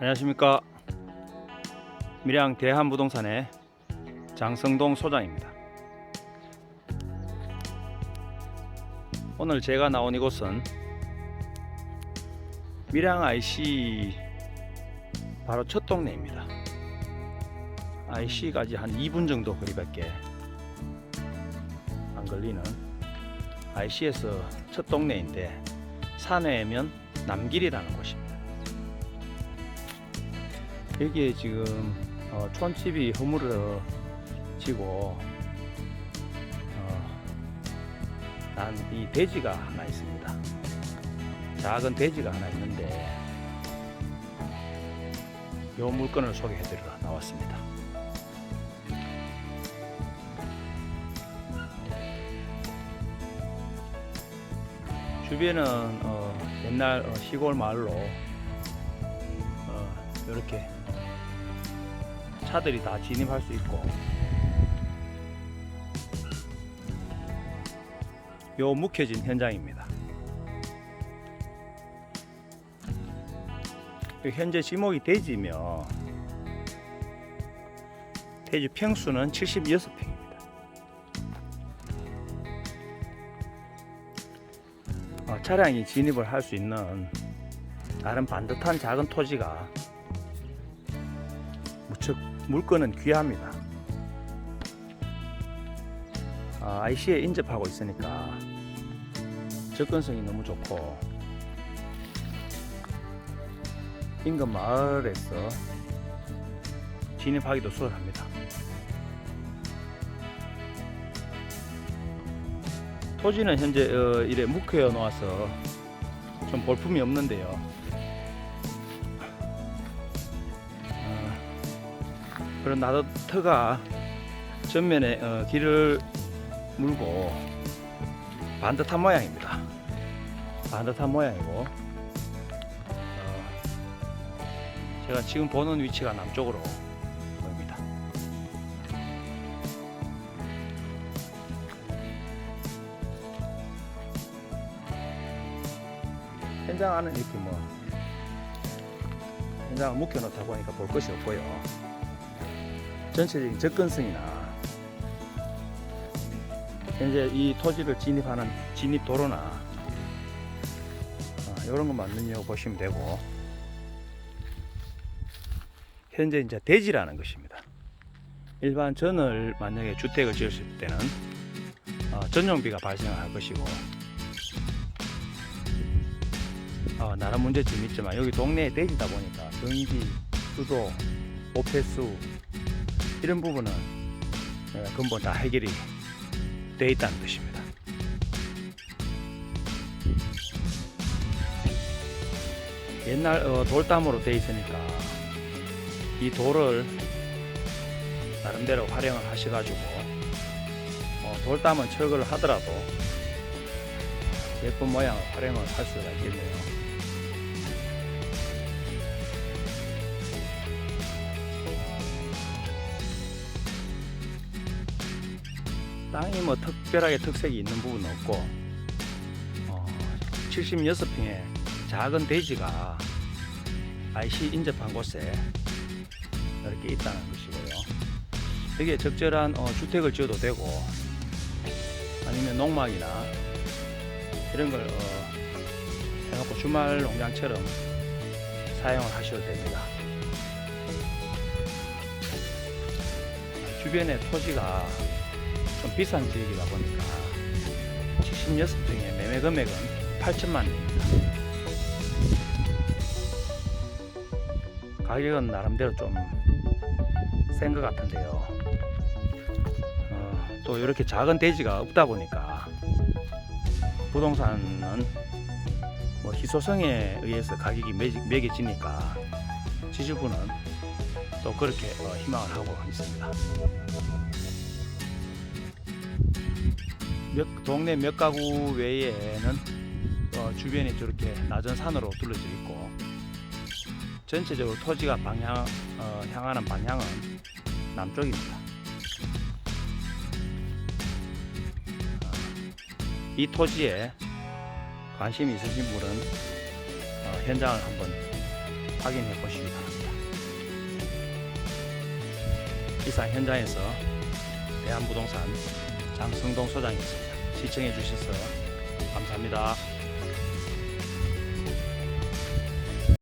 안녕하십니까. 밀양 대한부동산의 장성동 소장입니다. 오늘 제가 나온 이곳은 밀양 IC 바로 첫 동네입니다. IC까지 한 2분 정도 거리밖에 안 걸리는 IC에서 첫 동네인데 산에면 남길이라는 곳입니다 여기에 지금 어, 촌집이 허물어 지고 어, 난이 돼지가 하나 있습니다. 작은 돼지가 하나 있는데 요 물건을 소개해 드리러 나왔습니다. 주변은 어, 옛날 어, 시골 마을로 어, 이렇게 차들이 다 진입할 수 있고 요 묵혀진 현장입니다. 현재 지목이 돼지며 돼지 평수는 76평입니다. 어, 차량이 진입을 할 수 있는 다른 반듯한 작은 토지가 물건은 귀합니다. 아, IC에 인접하고 있으니까 접근성이 너무 좋고 인근 마을에서 진입하기도 수월합니다. 토지는 현재 어, 이래 묵혀 놓아서 좀 볼품이 없는데요. 그런 나도트가 전면에 어, 길을 물고 반듯한 모양입니다. 반듯한 모양이고 어, 제가 지금 보는 위치가 남쪽으로 보입니다. 현장 안은 이렇게 뭐 현장을 묵혀놓다 보니까 볼 것이 없고요. 전체적인 접근성이나 현재 이 토지를 진입하는 진입 도로나 어, 이런 것만 눈여겨 보시면 되고 현재 이제 대지라는 것입니다. 일반 전을 만약에 주택을 지었을 때는 어, 전용비가 발생할 것이고 어, 나름 문제점이 있지만 여기 동네에 대지다 보니까 전기, 수도, 오폐수 이런 부분은 어, 근본 다 해결이 돼 있다는 뜻입니다. 옛날 어, 돌담으로 돼 있으니까 이 돌을 나름대로 활용을 하셔가지고 어, 돌담은 철거를 하더라도 예쁜 모양을 활용을 할 수가 있겠네요. 땅이 뭐 특별하게 특색이 있는 부분은 없고 어, 76평의 작은 돼지가 IC 인접한 곳에 이렇게 있다는 것이고요. 여기에 적절한 어, 주택을 지어도 되고 아니면 농막이나 이런 걸 어, 해갖고 주말 농장처럼 사용을 하셔도 됩니다. 주변에 토지가 좀 비싼 지역이다 보니까 76평의 매매 금액은 8천만 원입니다. 가격은 나름대로 좀 센 것 같은데요. 어, 또 이렇게 작은 대지가 없다 보니까 부동산은 뭐 희소성에 의해서 가격이 매겨지니까 지주분은 또 그렇게 어, 희망을 하고 있습니다. 몇, 동네 몇 가구 외에는 어, 주변이 저렇게 낮은 산으로 둘러져 있고 전체적으로 토지가 방향 어, 향하는 방향은 남쪽입니다. 어, 이 토지에 관심이 있으신 분은 어, 현장을 한번 확인해 보시기 바랍니다. 이상 현장에서 대한부동산 장성동 소장이었습니다. 시청해 주셔서 감사합니다.